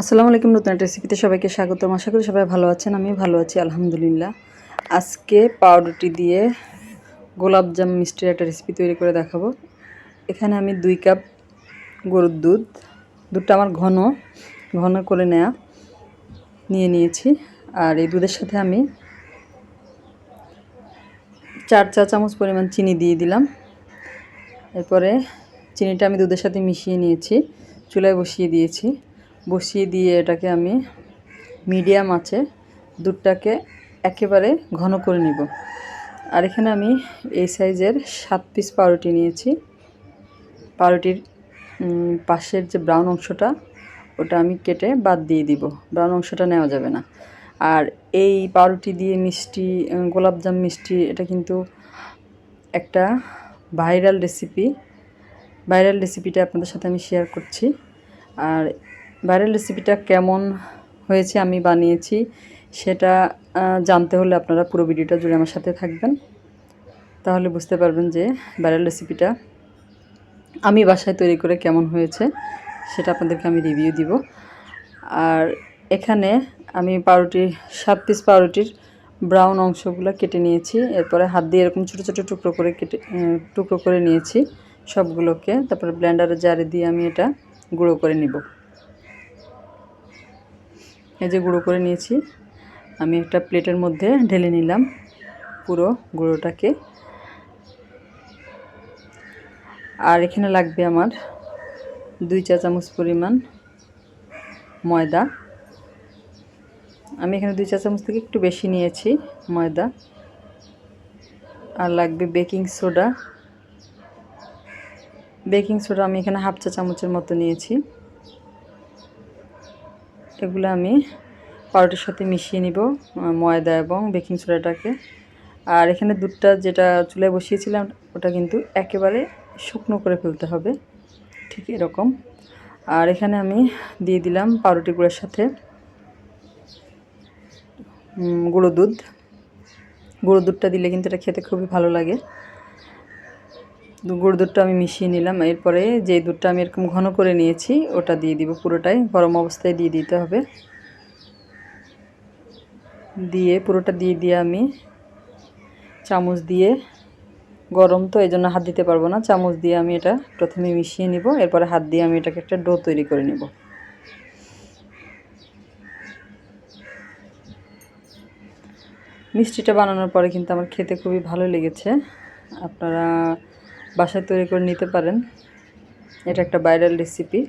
আসসালামু আলাইকুম, নতুন একটা রেসিপিতে সবাইকে স্বাগতম। আশা করি সবাই ভালো আছেন আমি ভালো আছি, আলহামদুলিল্লাহ। আজকে পাউরুটি দিয়ে গোলাপজাম মিষ্টির একটা রেসিপি তৈরি করে দেখাবো। এখানে আমি দুই কাপ গরুর দুধ, দুধটা আমার ঘন ঘন করে নেয়া, নিয়ে নিয়েছি। আর এই দুধের সাথে আমি চার চা চামচ পরিমাণ চিনি দিয়ে দিলাম। এরপরে চিনিটা আমি দুধের সাথে মিশিয়ে নিয়েছি, চুলায় বসিয়ে দিয়েছি। বসিয়ে দিয়ে এটাকে আমি মিডিয়াম আছে, দুধটাকে একেবারে ঘন করে নিব। আর এখানে আমি এই সাইজের সাত পিস পাউরুটি নিয়েছি। পাউরুটির পাশের যে ব্রাউন অংশটা, ওটা আমি কেটে বাদ দিয়ে দিব। ব্রাউন অংশটা নেওয়া যাবে না। আর এই পাউরুটি দিয়ে মিষ্টি গোলাপজাম মিষ্টি, এটা কিন্তু একটা ভাইরাল রেসিপি ভাইরাল রেসিপিটা আপনাদের সাথে আমি শেয়ার করছি। আর ভাইরাল রেসিপিটা কেমন হয়েছে আমি বানিয়েছি, সেটা জানতে হলে আপনারা পুরো ভিডিওটা জুড়ে আমার সাথে থাকবেন। তাহলে বুঝতে পারবেন যে ভাইরাল রেসিপিটা আমি বাসায় তৈরি করে কেমন হয়েছে, সেটা আপনাদেরকে আমি রিভিউ দিব। আর এখানে আমি পাউরুটির, সাত পিস পাউরুটির ব্রাউন অংশগুলো কেটে নিয়েছি। এরপরে হাত দিয়ে এরকম ছোটো ছোটো টুকরো করে কেটে, টুকরো করে নিয়েছি সবগুলোকে। তারপরে ব্লেন্ডারে জারে দিয়ে আমি এটা গুঁড়ো করে নিব। এই যে গুঁড়ো করে নিয়েছি, আমি একটা প্লেটের মধ্যে ঢেলে নিলাম পুরো গুঁড়োটাকে। আর এখানে লাগবে আমার দুই চা চামচ পরিমাণ ময়দা। আমি এখানে দুই চা চামচ থেকে একটু বেশি নিয়েছি ময়দা। আর লাগবে বেকিং সোডা। বেকিং সোডা আমি এখানে হাফ চা চামচের মতো নিয়েছি। এগুলো আমি পাউরুটির সাথে মিশিয়ে নিব ময়দা এবং বেকিং সোডাটাকে। আর এখানে দুধটা যেটা চুলায় বসিয়েছিলাম, ওটা কিন্তু একেবারে শুকনো করে ফেলতে হবে, ঠিক এরকম। আর এখানে আমি দিয়ে দিলাম পাউরুটি গুঁড়োর সাথে গুঁড়ো দুধ। গুঁড়ো দুধটা দিলে কিন্তু এটা খেতে খুবই ভালো লাগে। গুঁড়ো দুধটা আমি মিশিয়ে নিলাম। এরপরে যে দুধটা আমি এরকম ঘন করে নিয়েছি, ওটা দিয়ে দিব পুরোটাই। গরম অবস্থায় দিয়ে দিতে হবে। দিয়ে পুরোটা দিয়ে দিয়ে আমি চামচ দিয়ে গরম তো এই জন্য হাত দিতে পারব না। চামচ দিয়ে আমি এটা প্রথমে মিশিয়ে নিব। এরপরে হাত দিয়ে আমি এটাকে একটা ডো তৈরি করে নিব। মিষ্টিটা বানানোর পরে কিন্তু আমার খেতে খুবই ভালো লেগেছে। আপনারা বাসায় তৈরি করে নিতে পারেন। এটা একটা ভাইরাল রেসিপি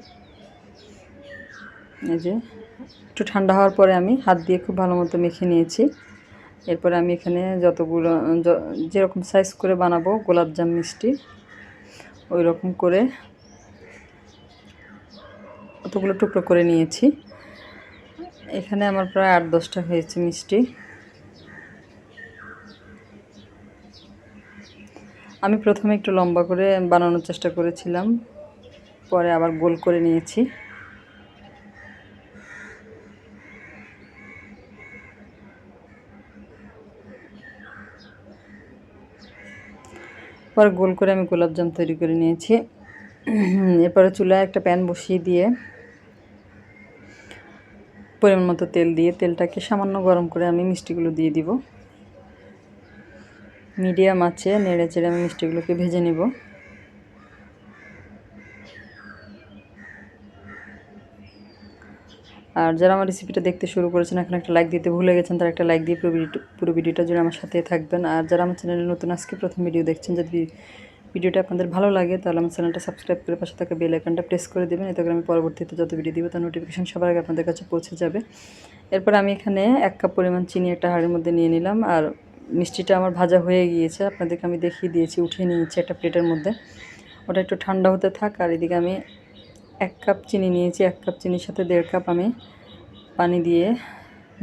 এই যে, একটু ঠান্ডা হওয়ার পরে আমি হাত দিয়ে খুব ভালো মতো মেখে নিয়েছি। এরপরে আমি এখানে যতগুলো যেরকম সাইজ করে বানাবো গোলাপজাম মিষ্টি ওই রকম করে অতগুলো টুকরো করে নিয়েছি। এখানে আমার প্রায় আট দশটা হয়েছে মিষ্টি। আমি প্রথমে একটু লম্বা করে বানানোর চেষ্টা করেছিলাম, পরে আবার গোল করে নিয়েছি। পরে গোল করে আমি গোলাপজাম তৈরি করে নিয়েছি। এরপরে চুলায় একটা প্যান বসিয়ে দিয়ে পরিমাণ মতো তেল দিয়ে তেলটাকে সামান্য গরম করে আমি মিষ্টিগুলো দিয়ে দিব। মিডিয়াম আছে, নেড়ে চেড়ে আমি মিষ্টিগুলোকে ভেজে নেব। আর যারা আমার রেসিপিটা দেখতে শুরু করেছেন, এখন একটা লাইক দিতে ভুলে গেছেন, তারা একটা লাইক দিয়ে পুরো ভিডিও পুরো ভিডিওটা জুড়ে আমার সাথে থাকবেন। আর যারা আমার চ্যানেলে নতুন, আজকে প্রথম ভিডিও দেখছেন, যদি ভিডিওটা আপনাদের ভালো লাগে, তাহলে আমার চ্যানেলটা সাবস্ক্রাইব করে পাশে থাকা বেল আইকনটা প্রেস করে দেবেন। এতে করে আমি পরবর্তীতে যত ভিডিও দিব, তার নোটিফিকেশন সবার আগে আপনাদের কাছে পৌঁছে যাবে। এরপর আমি এখানে এক কাপ পরিমাণ চিনি, একটা হাড়ের মধ্যে নিয়ে নিলাম। আর মিষ্টিটা আমার ভাজা হয়ে গিয়েছে, আপনাদেরকে আমি দেখিয়ে দিয়েছি, উঠিয়ে নিয়েছি একটা প্লেটের মধ্যে। ওটা একটু ঠান্ডা হতে থাক, আর এদিকে আমি এক কাপ চিনি নিয়েছি, এক কাপ চিনির সাথে দেড় কাপ আমি পানি দিয়ে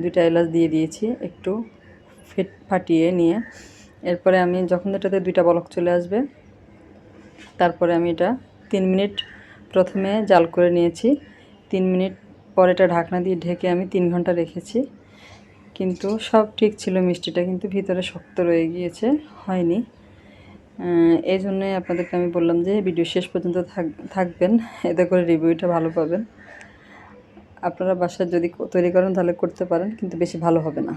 দুইটা এলাচ দিয়ে দিয়েছি, একটু ফেট ফাটিয়ে নিয়ে। এরপরে আমি যখন এটাতে দুইটা বলক চলে আসবে, তারপরে আমি এটা তিন মিনিট প্রথমে জাল করে নিয়েছি, তিন মিনিট পরে এটা ঢাকনা দিয়ে ঢেকে আমি তিন ঘণ্টা রেখেছি। কিন্তু সব ঠিক ছিল, মিষ্টিটা কিন্তু ভিতরে শক্ত রয়ে গিয়েছে, হয়নি। এই জন্যই আপনাদেরকে আমি বললাম যে ভিডিও শেষ পর্যন্ত থাক, থাকবেন, এতে করে রিভিউটা ভালো পাবেন। আপনারা বাসায় যদি তৈরি করেন তাহলে করতে পারেন, কিন্তু বেশি ভালো হবে না।